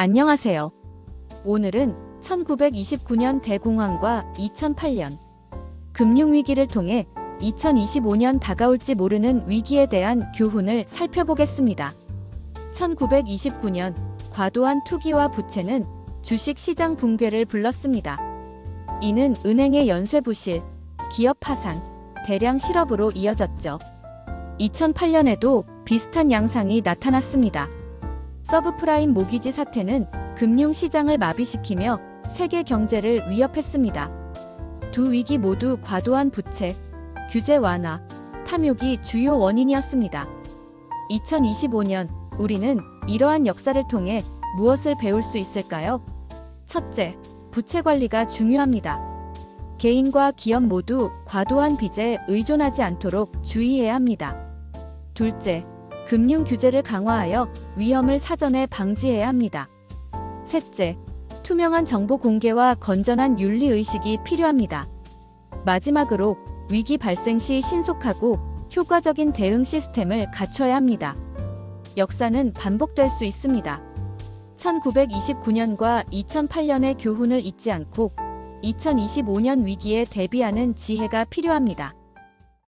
안녕하세요. 오늘은 1929년 대공황과 2008년 금융위기를 통해 2025년 다가올지 모르는 위기에 대한 교훈을 살펴보겠습니다. 1929년 과도한 투기와 부채는 주식 시장 붕괴를 불렀습니다. 이는 은행의 연쇄 부실, 기업 파산, 대량 실업으로 이어졌죠. 2008년에도 비슷한 양상이 나타났습니다. 서브프라임 모기지 사태는 금융시장을 마비시키며 세계 경제를 위협했습니다. 두 위기 모두 과도한 부채, 규제 완화, 탐욕이 주요 원인이었습니다. 2025년 우리는 이러한 역사를 통해 무엇을 배울 수 있을까요? 첫째, 부채 관리가 중요합니다. 개인과 기업 모두 과도한 빚에 의존하지 않도록 주의해야 합니다. 둘째, 금융 규제를 강화하여 위험을 사전에 방지해야 합니다. 셋째, 투명한 정보 공개와 건전한 윤리 의식이 필요합니다. 마지막으로 위기 발생 시 신속하고 효과적인 대응 시스템을 갖춰야 합니다. 역사는 반복될 수 있습니다. 1929년과 2008년의 교훈을 잊지 않고 2025년 위기에 대비하는 지혜가 필요합니다.